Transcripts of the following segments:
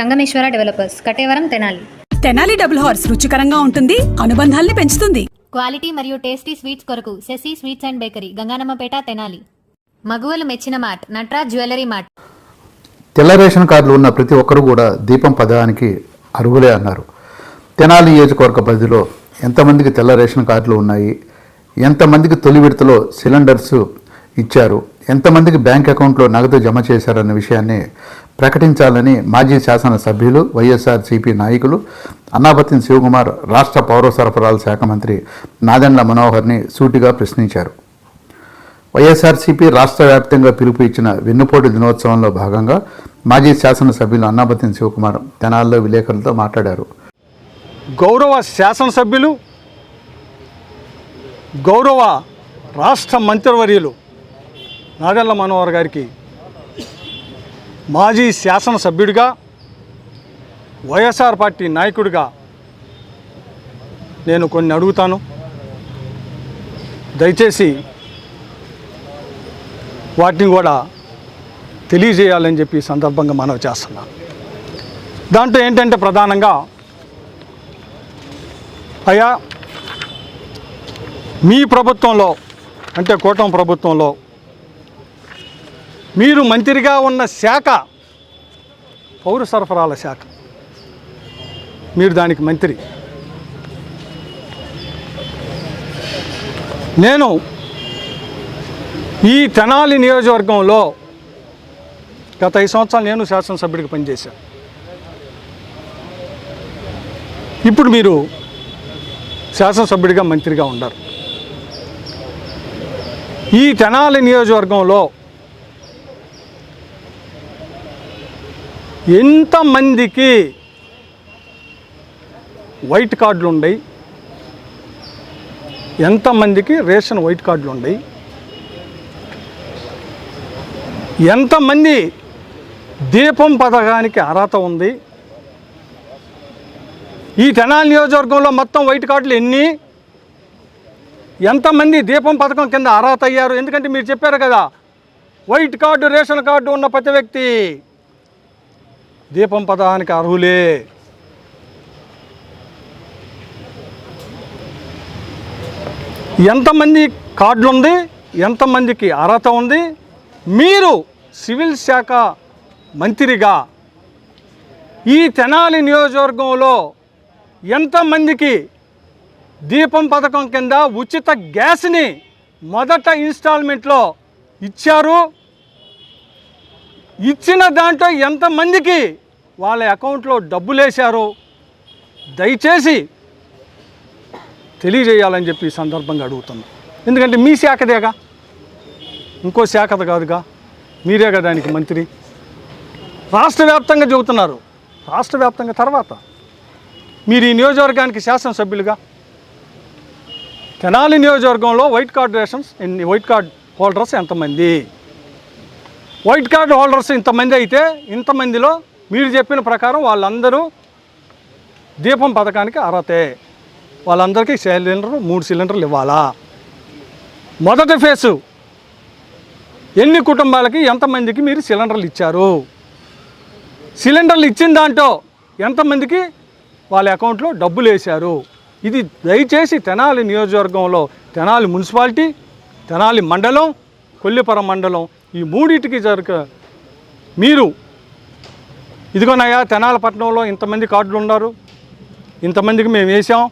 Sangameswara developers Katevaram Tenali. Tenali double horse రుచికరంగా ఉంటుంది అనుబంధాల్ని పెంచుతుంది. క్వాలిటీ మరియు టేస్టీ స్వీట్స్ కొరకు Sasi sweets and bakery Ganganammapeta Tenali. మగువలు మెచ్చిన మార్ట్ నట్రాజ్ జ్యువెలరీ మార్ట్ తెల్ల రేషన్ కార్డులు ఉన్న ప్రతి ఒక్కరు కూడా దీపం పథకానికి అర్హులే అన్నారు. తెనాలి నియోజకవర్గ పరిధిలో ఎంతమందికి తెల్ల రేషన్ కార్డులు ఉన్నాయి? ఎంతమందికి తొలి విడతలో సిలిండర్స్ ఇచ్చారు? ఎంతమందికి బ్యాంక్ అకౌంట్లో నగదు జమ చేశారన్న విషయాన్ని ప్రకటించాలని మాజీ శాసనసభ్యులు వైఎస్ఆర్ సిపి నాయకులు అన్నాపతిని శివకుమార్ రాష్ట్ర పౌర సరఫరాల శాఖ మంత్రి నాదెండ్ల మనోహర్ని సూటిగా ప్రశ్నించారు. వైఎస్ఆర్సీపీ రాష్ట్ర వ్యాప్తంగా పిలుపు ఇచ్చిన వెన్నుపోటు దినోత్సవంలో భాగంగా మాజీ శాసనసభ్యులు అన్నాపతిని శివకుమార్ తెనాల్లో విలేకరులతో మాట్లాడారు. గౌరవ శాసనసభ్యులు గౌరవ రాష్ట్ర మంత్రివర్యులు నాదెళ్ళ మనోహర్ గారికి మాజీ శాసనసభ్యుడిగా వైఎస్ఆర్ పార్టీ నాయకుడిగా నేను కొన్ని అడుగుతాను. దయచేసి వాటిని కూడా తెలియజేయాలని చెప్పి సందర్భంగా మనవి చేస్తున్నాను దాంట్లో ఏంటంటే ప్రధానంగా అయ్యా మీ ప్రభుత్వంలో అంటే కూటమి ప్రభుత్వంలో మీరు మంత్రిగా ఉన్న శాఖ పౌర సరఫరాల శాఖ. మీరు దానికి మంత్రి. నేను ఈ తెనాలి నియోజకవర్గంలో గత ఐదు సంవత్సరాలు నేను శాసనసభ్యుడికి పనిచేశాను. ఇప్పుడు మీరు శాసనసభ్యుడిగా మంత్రిగా ఉన్నారు ఈ తెనాలి నియోజకవర్గంలో ఎంతమందికి వైట్ కార్డులు ఉన్నాయి ఎంతమందికి రేషన్ వైట్ కార్డులు ఉన్నాయి ఎంతమంది దీపం పథకానికి అర్హత ఉంది? ఈ తెనాలి నియోజకవర్గంలో మొత్తం వైట్ కార్డులు ఎన్ని? ఎంతమంది దీపం పథకం కింద అర్హత అయ్యారు? ఎందుకంటే మీరు చెప్పారు కదా వైట్ కార్డు రేషన్ కార్డు ఉన్న ప్రతి వ్యక్తి దీపం పథకానికి అర్హులే. ఎంతమంది కార్డులు ఉంది ఎంతమందికి అర్హత ఉంది? మీరు సివిల్ శాఖ మంత్రిగా ఈ తెనాలి నియోజకవర్గంలో ఎంతమందికి దీపం పథకం కింద ఉచిత గ్యాస్ని మొదట ఇన్స్టాల్మెంట్లో ఇచ్చారు? ఇచ్చిన దాంట్లో ఎంతమందికి వాళ్ళ అకౌంట్లో డబ్బులు వేశారు దయచేసి తెలియజేయాలని చెప్పి ఈ సందర్భంగా అడుగుతున్నాం. ఎందుకంటే మీ శాఖదేగా? ఇంకో శాఖది కాదుగా? మీరే కదా దానికి మంత్రి. రాష్ట్ర వ్యాప్తంగా చెబుతున్నారు. రాష్ట్ర వ్యాప్తంగా తర్వాత. మీరు ఈ నియోజకవర్గానికి శాసనసభ్యులుగా? తెనాలి నియోజకవర్గంలో వైట్ కార్డ్ రేషన్స్ ఎన్ని వైట్ కార్డ్ హోల్డర్స్ ఎంతమంది? వైట్ కార్డ్ హోల్డర్స్ ఇంతమంది అయితే ఇంతమందిలో మీరు చెప్పిన ప్రకారం వాళ్ళందరూ దీపం పథకానికి అర్హతే. వాళ్ళందరికీ సిలిండర్ మూడు సిలిండర్లు ఇవ్వాలా? మొదటి ఫేసు ఎన్ని కుటుంబాలకి ఎంతమందికి మీరు సిలిండర్లు ఇచ్చారు? సిలిండర్లు ఇచ్చిన దాంట్లో ఎంతమందికి వాళ్ళ అకౌంట్లో డబ్బులు వేశారు? ఇది దయచేసి తెనాలి నియోజకవర్గంలో తెనాలి మున్సిపాలిటీ తెనాలి మండలం కొల్లిపురం మండలం ఈ మూడింటికి జరగ మీరు ఇదిగోనయ్యా తెనాలపట్నంలో ఇంతమంది కార్డులు ఉన్నారు. ఇంతమందికి మేము వేసాం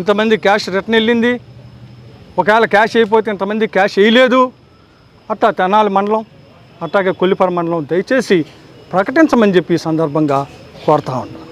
ఇంతమంది క్యాష్ రిటర్న్ వెళ్ళింది. ఒకవేళ క్యాష్ అయిపోతే ఇంతమంది క్యాష్ వేయలేదు. అట్టా తెనాలి మండలం అట్టాగే కొల్లిపర మండలం దయచేసి ప్రకటించమని చెప్పి ఈ సందర్భంగా కోరుతా ఉన్నాను.